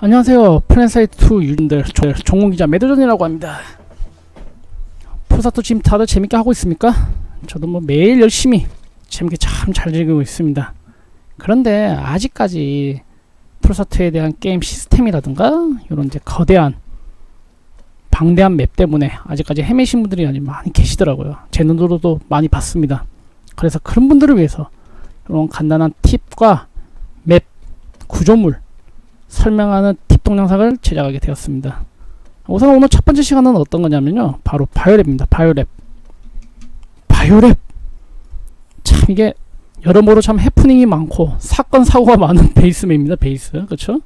안녕하세요. 플랜사이트2 유진들 종공기자 매도전이라고 합니다. 푸사토 지금 다들 재밌게 하고 있습니까? 저도 뭐 매일 열심히 재밌게 참 잘 즐기고 있습니다. 그런데 아직까지 풀사토에 대한 게임 시스템이라든가 이런 이제 거대한 방대한 맵 때문에 아직까지 헤매신 분들이 많이 계시더라고요. 제 눈으로도 많이 봤습니다. 그래서 그런 분들을 위해서 이런 간단한 팁과 맵 구조물 설명하는 팁 동영상을 제작하게 되었습니다. 우선 오늘 첫 번째 시간은 어떤 거냐면요. 바로 바이오랩입니다. 바이오랩. 바이오랩. 참 이게 여러모로 참 해프닝이 많고 사건 사고가 많은 베이스맵입니다. 베이스. 그렇죠?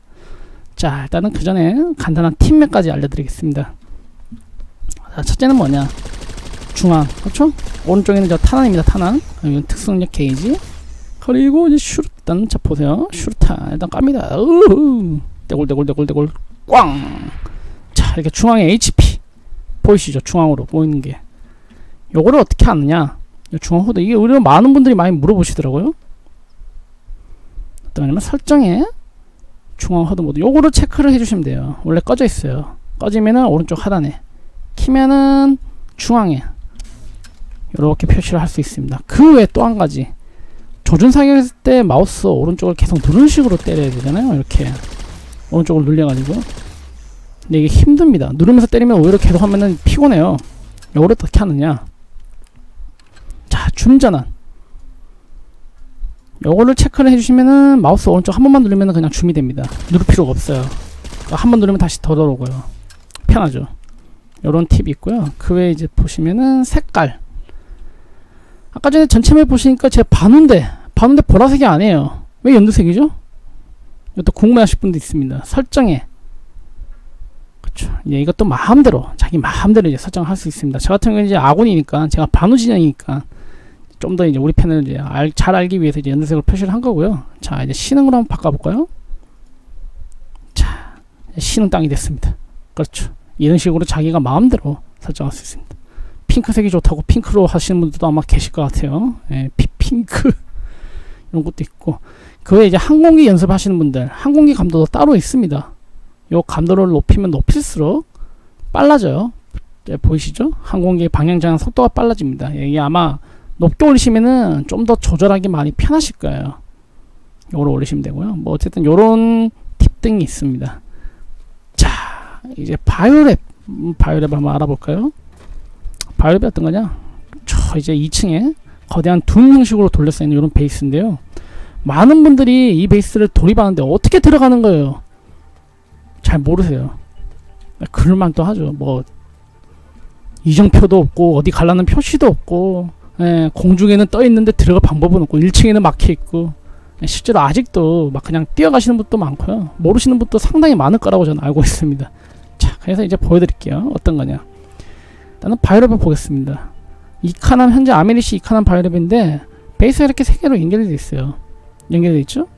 자, 일단은 그 전에 간단한 팁맵까지 알려드리겠습니다. 자, 첫째는 뭐냐? 중앙. 그렇죠? 오른쪽에는 저 탄환입니다. 탄환. 여기 특수능력 게이지. 그리고 이제 슈 르탄 자 보세요. 슈르탄 일단 깝니다. 으흐 대골 대골 대골 대골 꽝. 자 이렇게 중앙에 HP 보이시죠? 중앙으로 보이는 게. 요거를 어떻게 하느냐? 중앙 후드 이게 우리가 많은 분들이 많이 물어보시더라고요. 어떠냐면 설정에 중앙 허드 모드 요거를 체크를 해주시면 돼요. 원래 꺼져 있어요. 꺼지면은 오른쪽 하단에. 키면은 중앙에. 이렇게 표시를 할 수 있습니다. 그 외에 또 한 가지 조준 사격했을 때 마우스 오른쪽을 계속 누르는 식으로 때려야 되잖아요 이렇게. 오른쪽을 눌려가지고. 근데 이게 힘듭니다. 누르면서 때리면 오히려 계속 하면은 피곤해요. 이걸 어떻게 하느냐. 자 줌전환. 요거를 체크를 해주시면은 마우스 오른쪽 한 번만 누르면은 그냥 줌이 됩니다. 누를 필요가 없어요. 그러니까 한번 누르면 다시 더 들어오고요. 편하죠. 요런 팁이 있고요. 그 외에 이제 보시면은 색깔. 아까 전에 전체 맵 보시니까 제 반운데 반운데 보라색이 아니에요. 왜 연두색이죠? 이것도 궁금해하실 분도 있습니다. 설정에. 그쵸. 이제 이것도 마음대로 자기 마음대로 이제 설정할 수 있습니다. 저 같은 경우는 이제 아군이니까 제가 반우 진영이니까 좀 더 이제 우리 팬을 이제 알, 잘 알기 위해서 이제 연두색으로 표시를 한 거고요. 자 이제 신흥으로 한번 바꿔볼까요? 자 신흥 땅이 됐습니다. 그렇죠. 이런 식으로 자기가 마음대로 설정할 수 있습니다. 핑크색이 좋다고 핑크로 하시는 분들도 아마 계실 것 같아요. 예, 핑크 이런 것도 있고 그 외에 이제 항공기 연습하시는 분들 항공기 감도도 따로 있습니다. 요 감도를 높이면 높일수록 빨라져요. 예, 보이시죠? 항공기 방향 전환 속도가 빨라집니다. 예, 이게 아마 높게 올리시면은 좀 더 조절하기 많이 편하실 거예요. 요걸 올리시면 되고요. 뭐 어쨌든 요런 팁 등이 있습니다. 자, 이제 바이오랩 음, 바이오랩 한번 알아볼까요? 바이오랩이 어떤 거냐? 저 이제 2층에 거대한 둠 형식으로 돌려서 있는 이런 베이스인데요. 많은 분들이 이 베이스를 돌입하는데 어떻게 들어가는 거예요? 잘 모르세요. 그럴만 또 하죠. 뭐 이정표도 없고 어디 갈라는 표시도 없고 예, 공중에는 떠 있는데 들어갈 방법은 없고 1층에는 막혀 있고 예, 실제로 아직도 막 그냥 뛰어가시는 분도 많고요. 모르시는 분도 상당히 많을 거라고 저는 알고 있습니다. 자, 그래서 이제 보여드릴게요. 어떤 거냐? 일단은 바이오랩을 보겠습니다. 이카남 현재 아메리시 이카남 바이오랩인데 베이스가 이렇게 세 개로 연결이 되어 있어요. 연결되어 있죠?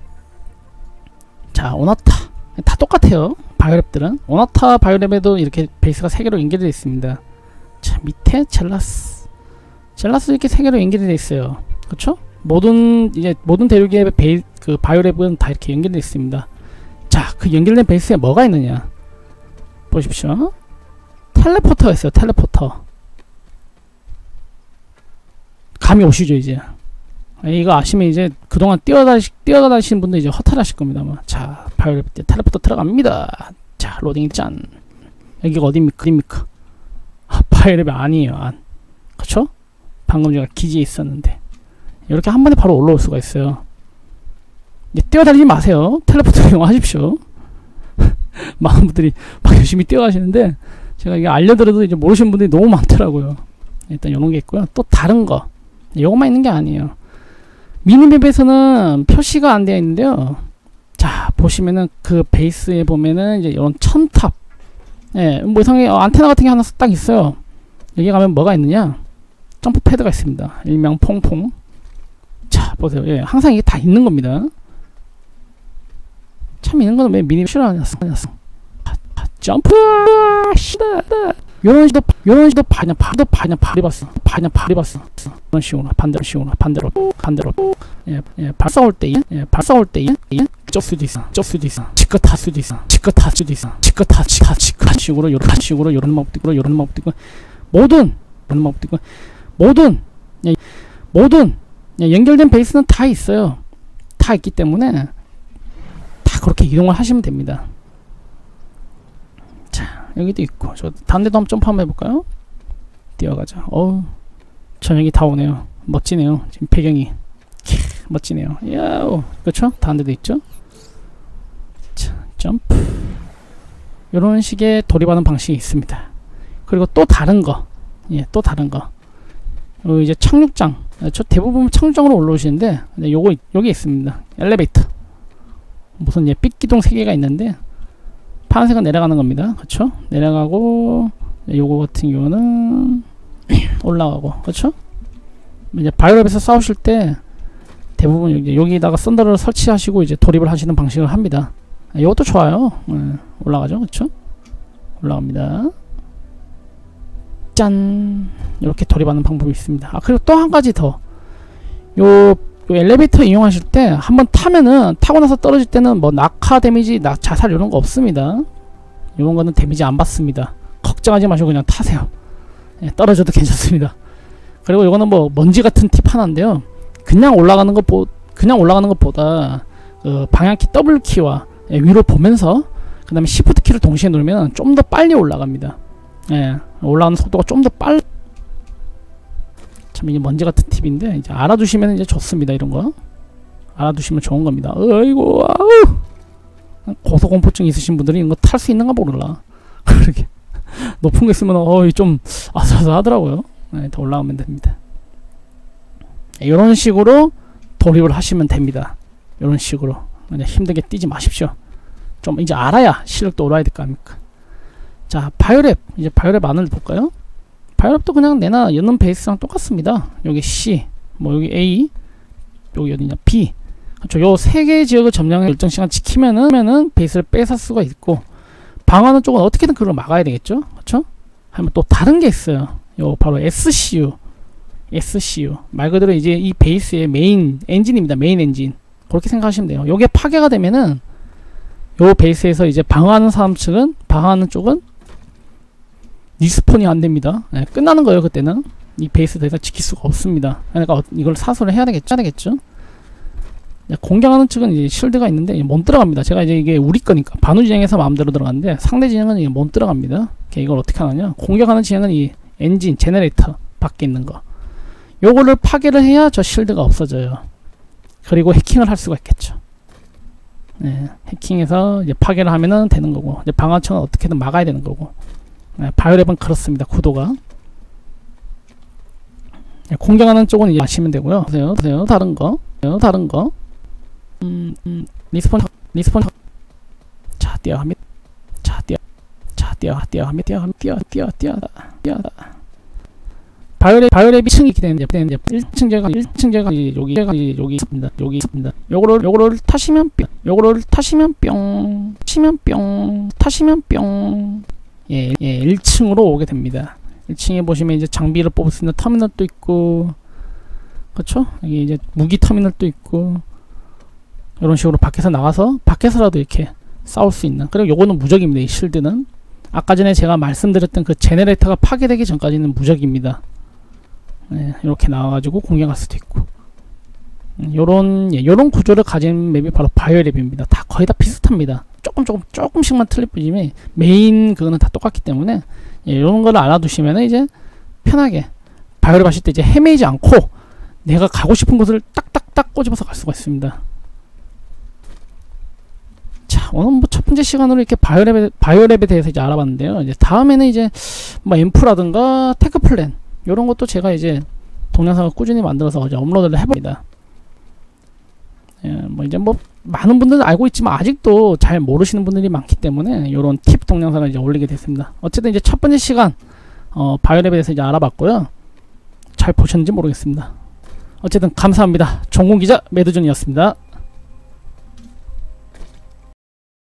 자, 오나타 다 똑같아요. 바이오랩들은 오나타 바이오랩에도 이렇게 베이스가 세 개로 연결되어 있습니다. 자, 밑에 젤라스 젤라스 이렇게 세 개로 연결이 되어 있어요. 그렇죠? 모든 이제 모든 대륙의 베이 그 바이오랩은 다 이렇게 연결되어 있습니다. 자, 그 연결된 베이스에 뭐가 있느냐? 보십시오. 텔레포터가 있어요. 텔레포터. 감이 오시죠 이제. 이거 아시면 이제 그동안 뛰어다시, 뛰어다니시는 분들 이제 허탈하실 겁니다. 아마. 자, 바이오랩 텔레포터 들어갑니다. 자, 로딩 짠. 여기가 어디입니까? 어디입니까? 아, 바이오랩이 아니에요. 안. 그쵸? 방금 제가 기지에 있었는데. 이렇게 한 번에 바로 올라올 수가 있어요. 뛰어다니지 마세요. 텔레포터 이용하십시오. 많은 분들이 막 열심히 뛰어가시는데 제가 이게 알려드려도 이제 모르시는 분들이 너무 많더라고요. 일단 이런 게 있고요. 또 다른 거. 이것만 있는 게 아니에요. 미니맵에서는 표시가 안 되어 있는데요. 자, 보시면은 그 베이스에 보면은 이제 이런 첨탑. 예, 뭐 이상하게 어, 안테나 같은 게 하나 딱 있어요. 여기 가면 뭐가 있느냐? 점프 패드가 있습니다. 일명 퐁퐁. 자, 보세요. 예, 항상 이게 다 있는 겁니다. 참 있는 거는 왜 미니맵 싫어하냐어 점프 시다 요런 식도 요런 식도 반야 반도 반야 발이 봤어. 반야 발이 봤어. 이런 식으로 반대로 식으로 반대로 반대로. 예예 발 싸울 때예 발 싸울 때예 쩔 수도 있어 쩔 수도 있어 치껏 할 수도 있어 치껏 할 수도 있어 치껏 다 치껏 치껏 식으로 요런 식으로 요런 있고 요런 있고. 모든 방법도 있고. 모든 예, 모든 예, 연결된 베이스는 다 있어요. 다 있기 때문에 다 그렇게 이동을 하시면 됩니다. 자 여기도 있고. 저 다른 데도 한번 점프 한번 해볼까요? 뛰어가자. 어우 저녁이 다 오네요. 멋지네요. 지금 배경이. 캬, 멋지네요. 야오 그렇죠? 다른 데도 있죠? 자 점프. 이런 식의 돌입하는 방식이 있습니다. 그리고 또 다른 거. 예, 또 다른 거. 어, 이제 착륙장. 아, 저 대부분 착륙장으로 올라오시는데, 네, 요거, 여기 있습니다. 엘리베이터. 무슨 예, 삐끼동 세 개가 있는데, 파란색은 내려가는 겁니다. 그쵸? 내려가고, 네, 요거 같은 경우는 올라가고, 그쵸? 이제 바이오랩에서 싸우실 때, 대부분 여기, 여기다가 썬더를 설치하시고 이제 돌입을 하시는 방식을 합니다. 아, 이것도 좋아요. 예, 올라가죠. 그쵸? 올라갑니다. 짠 이렇게 돌입하는 방법이 있습니다 아 그리고 또 한 가지 더요 요 엘리베이터 이용하실 때 한번 타면은 타고 나서 떨어질 때는 뭐 낙하 데미지 낙 자살 이런 거 없습니다. 이런 거는 데미지 안 받습니다. 걱정하지 마시고 그냥 타세요. 예, 떨어져도 괜찮습니다. 그리고 이거는 뭐 먼지 같은 팁 하나인데요. 그냥 올라가는 것 보 그냥 올라가는 것보다 그 방향키 더블 키와 예, 위로 보면서 그 다음에 시프트 키를 동시에 누르면 좀 더 빨리 올라갑니다. 예, 올라가는 속도가 좀 더 빨. 참 이게 먼지 같은 팁인데 이제 알아두시면 이제 좋습니다 이런 거. 알아두시면 좋은 겁니다. 어이구 아우 고소공포증 있으신 분들이 이런 거 탈 수 있는가 모르라. 그렇게 높은 거 있으면 어이 좀 아슬아슬하더라고요. 네, 더 올라가면 됩니다. 이런 식으로 돌입을 하시면 됩니다. 이런 식으로 그냥 힘들게 뛰지 마십시오. 좀 이제 알아야 실력도 올라야 될 거 아닙니까? 자 바이오랩 이제 바이오랩 안을 볼까요 바이오랩도 그냥 내나 여는 베이스랑 똑같습니다. 여기 C 뭐 여기 A 여기 어디냐? B. 그렇죠. 요세 개의 지역을 점령해 일정 시간 지키면은 면은 베이스를 뺏을 수가 있고 방어하는 쪽은 어떻게든 그걸 막아야 되겠죠? 그렇죠? 하면 또 다른 게 있어요. 요 바로 SCU SCU 말 그대로 이제 이 베이스의 메인 엔진입니다. 메인 엔진. 그렇게 생각하시면 돼요. 요게 파괴가 되면은 요 베이스에서 이제 방어하는 사람 측은 방어하는 쪽은 리스폰이 안 됩니다. 네, 끝나는 거예요, 그때는. 이 베이스 더 이상 지킬 수가 없습니다. 그러니까 이걸 사소를 해야 되겠죠? 해야 되겠죠? 네, 공격하는 측은 이제 실드가 있는데 못 들어갑니다. 제가 이제 이게 우리 거니까 반우 진영에서 마음대로 들어가는데 상대 진영은 이게 못 들어갑니다. 이걸 어떻게 하느냐? 공격하는 진영은 이 엔진, 제네레이터 밖에 있는 거. 요거를 파괴를 해야 저 실드가 없어져요. 그리고 해킹을 할 수가 있겠죠. 네, 해킹해서 이제 파괴를 하면은 되는 거고, 이제 방어청은 어떻게든 막아야 되는 거고. 네, 바이오랩은 그렇습니다. 구도가. 네, 공격하는 쪽은 이제 아시면 되고요. 보세요, 보세요. 다른 거, 다른 거. 음, 음, 리스폰, 리스폰. 자, 뛰어갑니다. 자, 뛰어, 자, 뛰어, 뛰어갑니다. 뛰어, 뛰어, 뛰어, 뛰어, 뛰어. 바이오랩, 바이오랩이 층이 되는데, 되는데, 1층 제가, 1층 제가, 여기, 제가, 여기 있습니다. 여기 있습니다. 요거를, 요거를 타시면 뿅. 요거를 타시면 뿅. 치면 뿅. 타시면 뿅. 예, 예, 1층으로 오게 됩니다. 1층에 보시면 이제 장비를 뽑을 수 있는 터미널도 있고, 그렇죠? 여기 이제 무기 터미널도 있고, 이런 식으로 밖에서 나가서 밖에서라도 이렇게 싸울 수 있는. 그리고 요거는 무적입니다. 이 실드는 아까 전에 제가 말씀드렸던 그 제네레이터가 파괴되기 전까지는 무적입니다. 네, 이렇게 나와가지고 공격할 수도 있고. 음, 요런 예, 요런 구조를 가진 맵이 바로 바이오랩입니다. 다 거의 다 비슷합니다. 조금 조금 조금씩만 틀릴 뿐이지 메인 그거는 다 똑같기 때문에 예, 이런 거를 알아두시면 이제 편하게 바이오를 하실 때 이제 헤매지 않고 내가 가고 싶은 곳을 딱딱딱 꼬집어서 갈 수가 있습니다. 자, 오늘 뭐 첫 번째 시간으로 이렇게 바이오랩에, 바이오랩에 대해서 이제 알아봤는데요. 이제 다음에는 이제 뭐 앰프라든가 테크 플랜, 이런 것도 제가 이제 동영상을 꾸준히 만들어서 이제 업로드를 해봅니다. 예, 뭐 이제 뭐 많은 분들은 알고 있지만 아직도 잘 모르시는 분들이 많기 때문에 이런 팁 동영상을 이제 올리게 됐습니다. 어쨌든 이제 첫 번째 시간 어, 바이오랩에 대해서 이제 알아봤고요. 잘 보셨는지 모르겠습니다. 어쨌든 감사합니다. 종공 기자 매드존이었습니다.